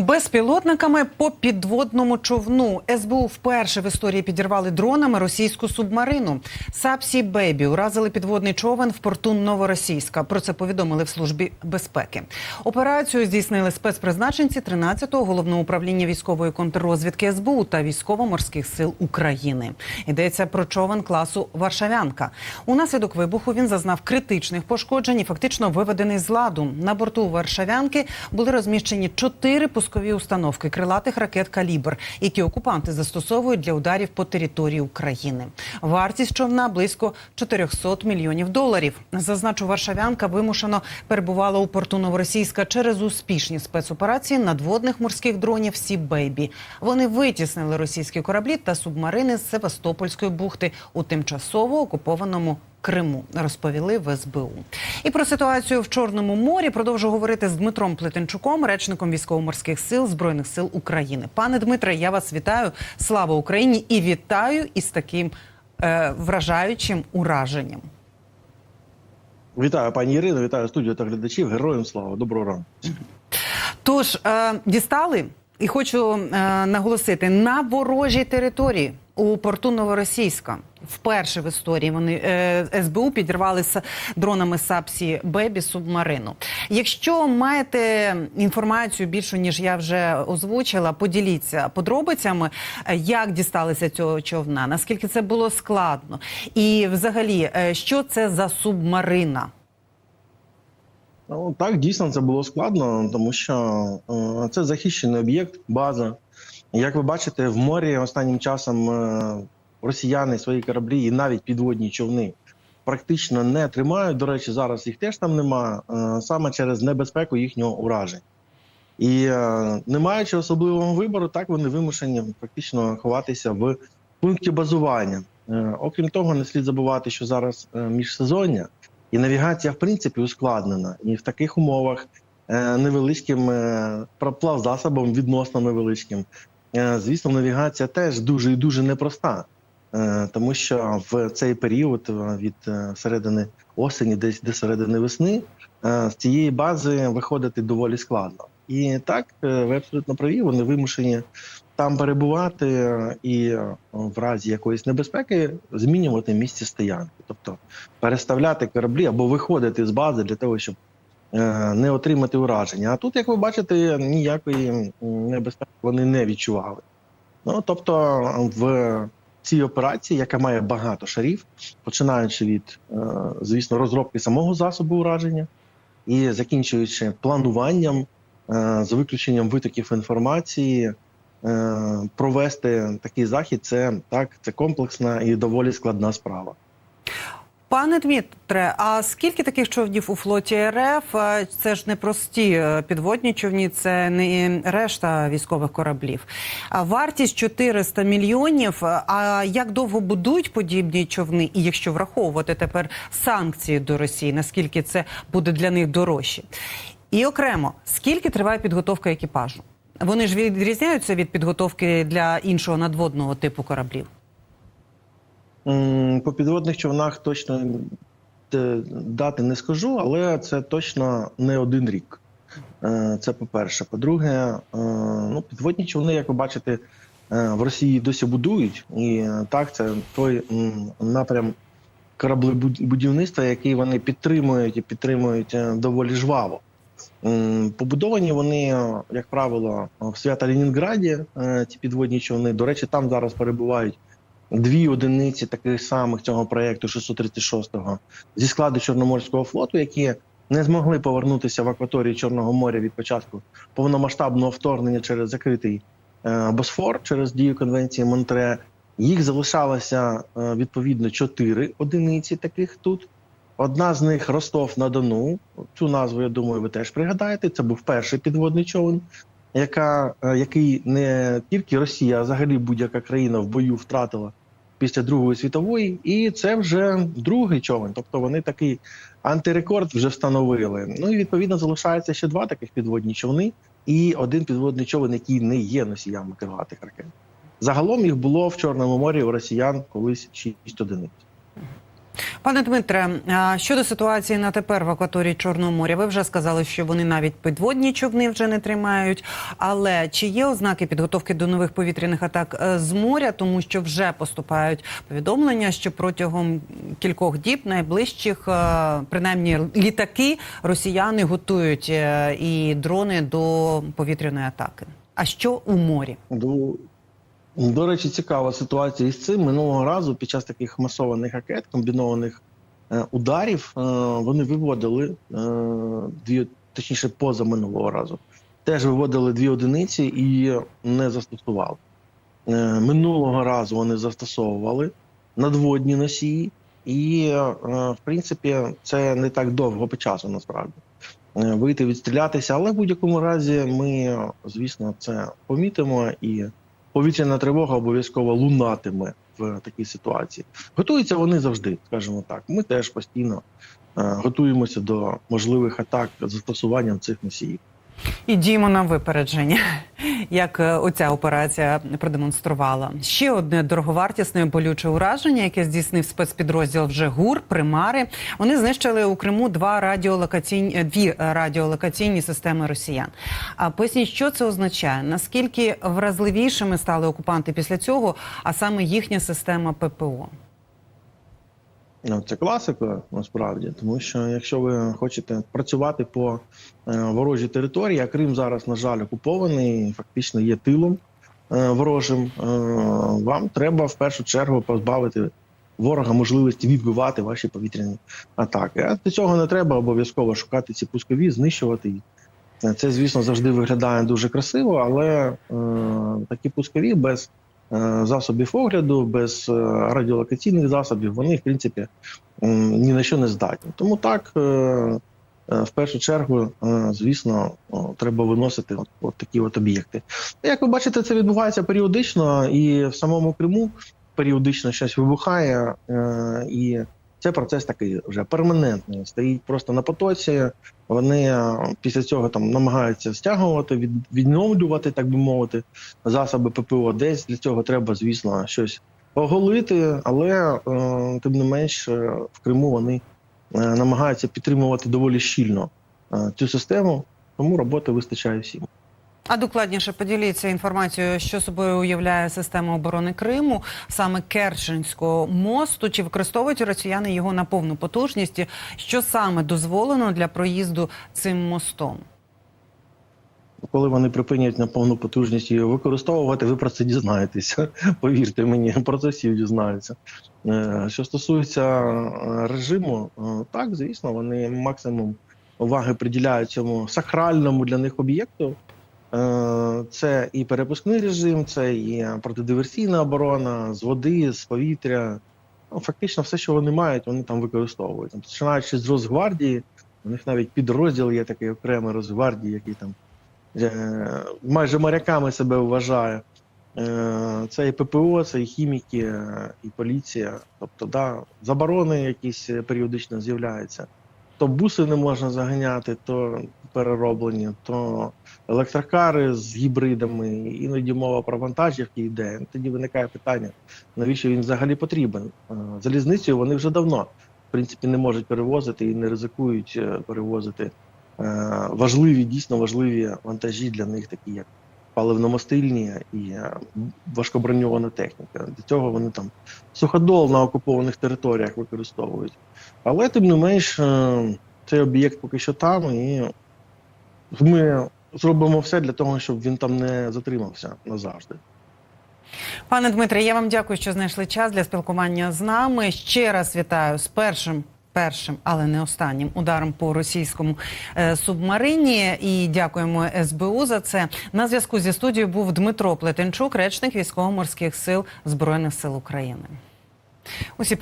Безпілотниками по підводному човну СБУ вперше в історії підірвали дронами російську субмарину. Сапсі Бейбі уразили підводний човен в порту Новоросійська. Про це повідомили в службі безпеки. Операцію здійснили спецпризначенці 13-го головного управління військової контррозвідки СБУ та військово-морських сил України. Йдеться про човен класу Варшавянка. Унаслідок вибуху він зазнав критичних пошкоджень і фактично виведений з ладу. На борту Варшавянки були розміщені чотири пускові установки крилатих ракет Калібр, які окупанти застосовують для ударів по території України. Вартість човна близько 400 мільйонів доларів. Зазначу, Варшавянка вимушено перебувала у порту Новоросійська через успішні спецоперації надводних морських дронів Сі Бейбі. Вони витіснили російські кораблі та субмарини з Севастопольської бухти у тимчасово окупованому Криму, розповіли в СБУ. І про ситуацію в Чорному морі продовжу говорити з Дмитром Плетенчуком, речником військово-морських сил збройних сил України. Пане Дмитре, я вас вітаю. Слава Україні і вітаю із таким е, вражаючим ураженням. Вітаю, пані Ірино, вітаю студію та глядачів. Героям слава, доброго ранку. Тож е, дістали і хочу е, наголосити на ворожій території у порту Новоросійська. Вперше в історії вони е, СБУ підірвали з дронами Сапсі Бебі субмарину. Якщо маєте інформацію більшу ніж я вже озвучила, поділіться подробицями, е, як дісталися цього човна, наскільки це було складно, і взагалі, е, що це за субмарина? Ну так дійсно це було складно, тому що е, це захищений об'єкт, база. Як ви бачите, в морі останнім часом е, росіяни свої кораблі і навіть підводні човни практично не тримають. До речі, зараз їх теж там нема, е, саме через небезпеку їхнього ураження. І е, не маючи особливого вибору, так вони вимушені практично ховатися в пункті базування. Окрім того, не слід забувати, що зараз міжсезоння. І навігація, в принципі, ускладнена. І в таких умовах невеличким е, плавзасобом, відносно невеличким, звісно, навігація теж дуже і дуже непроста. Е, тому що в цей період е, від е, середини осені, десь до середини весни, е, з цієї бази виходити доволі складно. І так, е, ви абсолютно праві, вони вимушені там перебувати е, і е, в разі якоїсь небезпеки змінювати місце стоянки, тобто переставляти кораблі або виходити з бази для того, щоб е, не отримати ураження. А тут, як ви бачите, ніякої небезпеки вони не відчували. Ну тобто, в цій операції, яка має багато шарів, починаючи від, е, звісно, розробки самого засобу ураження і закінчуючи плануванням, е, з виключенням витоків інформації, е, провести такий захід, це так, це комплексна і доволі складна справа. Пане Дмитре, а скільки таких човнів у флоті РФ? Це ж не прості е, підводні човні, це не решта військових кораблів. Вартість 400 мільйонів. А як довго будують подібні човни? І якщо враховувати тепер санкції до Росії, наскільки це буде для них дорожче? І окремо, скільки триває підготовка екіпажу? Вони ж відрізняються від підготовки для іншого надводного типу кораблів. По підводних човнах точно е, дати не скажу, але це точно не один рік. Е, Це по-перше. По-друге, е, ну, підводні човни, як ви бачите, в Росії досі будують. І так, це той напрям кораблебудівництва, який вони підтримують і підтримують доволі жваво. Побудовані вони, як правило, в Свято-Ленінграді, е, ці підводні човни. До речі, там зараз перебувають дві одиниці таких самих цього проєкту 636-го зі складу Чорноморського флоту, які не змогли повернутися в акваторію Чорного моря від початку повномасштабного вторгнення через закритий е, Босфор через дію конвенції Монтре. Їх залишалося е, відповідно чотири одиниці таких тут. Одна з них Ростов на Дону. Цю назву, я думаю, ви теж пригадаєте. Це був перший підводний човен, яка, е, який не тільки Росія, а взагалі будь-яка країна в бою втратила після Другої світової, і це вже другий човен. Тобто вони такий антирекорд вже встановили. Ну і відповідно залишається ще два таких підводні човни, і один підводний човен, який не є носіями крилатих ракет. Загалом їх було в Чорному морі у росіян колись шість одиниць. Пане Дмитре, щодо ситуації на тепер в акваторії Чорного моря, ви вже сказали, що вони навіть підводні човни вже не тримають. Але чи є ознаки підготовки до нових повітряних атак е, з моря, тому що вже поступають повідомлення, що протягом кількох діб найближчих, е, принаймні літаки, росіяни готують е, і дрони до повітряної атаки. А що у морі? До, до речі, цікава ситуація із цим. Минулого разу під час таких масованих ракет, комбінованих е, ударів, е, вони виводили е, дві, точніше, поза минулого разу. Теж виводили дві одиниці і не застосували. Минулого разу вони застосовували надводні носії, і, в принципі, це не так довго по часу насправді. Вийти відстрілятися, але в будь-якому разі ми, звісно, це помітимо, і повітряна тривога обов'язково лунатиме в такій ситуації. Готуються вони завжди, скажімо так. Ми теж постійно е, готуємося до можливих атак з застосуванням цих носіїв. І діємо на випередження, як е, оця операція продемонструвала. Ще одне дороговартісне болюче ураження, яке здійснив спецпідрозділ вже ГУР, примари. Вони знищили у Криму два радіолокаційні е, дві радіолокаційні системи росіян. А поясніть, що це означає? Наскільки вразливішими стали окупанти після цього, а саме їхня система ППО? Ну, Це класика насправді, тому що якщо ви хочете працювати по е, ворожій території, а Крим зараз, на жаль, окупований, фактично є тилом е, ворожим, е, вам треба в першу чергу позбавити ворога можливості відбивати ваші повітряні атаки. А для цього не треба обов'язково шукати ці пускові, знищувати їх. Це, звісно, завжди виглядає дуже красиво, але такі пускові без засобів огляду, без е, радіолокаційних засобів, вони, в принципі, ні на що не здатні. Тому так, е, е, в першу чергу, е, звісно, треба виносити от, от такі от об'єкти. Як ви бачите, це відбувається періодично, і в самому Криму періодично щось вибухає, е, і це процес такий вже перманентний. Стоїть просто на потоці. Вони е, після цього там намагаються стягувати, від, відновлювати, так би мовити, засоби ППО. Десь для цього треба, звісно, щось оголити, але е, тим не менш е, в Криму вони намагаються підтримувати доволі щільно цю систему, тому роботи вистачає всім. А докладніше поділіться інформацією, що собою уявляє система оборони Криму, саме Керченського мосту. Чи використовують росіяни його на повну потужність? Що саме дозволено для проїзду цим мостом? Коли вони припинять на повну потужність її використовувати, ви про це дізнаєтеся. Повірте мені, про це всі дізнаються. Е, Що стосується е, режиму, е, так звісно, вони максимум уваги приділяють цьому сакральному для них об'єкту. Е, Це і перепускний режим, це і протидиверсійна оборона з води, з повітря. Ну, фактично, все, що вони мають, вони там використовують. Починаючи з Росгвардії, у них навіть підрозділ є такий окремий Росгвардії, який там е, майже моряками себе вважає. Е, Це і ППО, це і хіміки, е, і поліція. Тобто, да, заборони якісь е, періодично з'являються. То буси не можна заганяти, то перероблені, то електрокари з гібридами, іноді мова про вантажівки йде. Тоді виникає питання, навіщо він взагалі потрібен. Залізницею вони вже давно в принципі не можуть перевозити і не ризикують е, перевозити е, важливі, дійсно важливі вантажі для них, такі як паливно-мастильні і е, важкоброньована техніка. Для цього вони там суходол на окупованих територіях використовують. Але тим не менш, цей об'єкт поки що там, і ми зробимо все для того, щоб він там не затримався назавжди. Пане Дмитре, я вам дякую, що знайшли час для спілкування з нами. Ще раз вітаю з першим. Першим, але не останнім ударом по російському е, субмарині. І дякуємо СБУ за це. На зв'язку зі студією був Дмитро Плетенчук, речник військово-морських сил Збройних сил України. Усі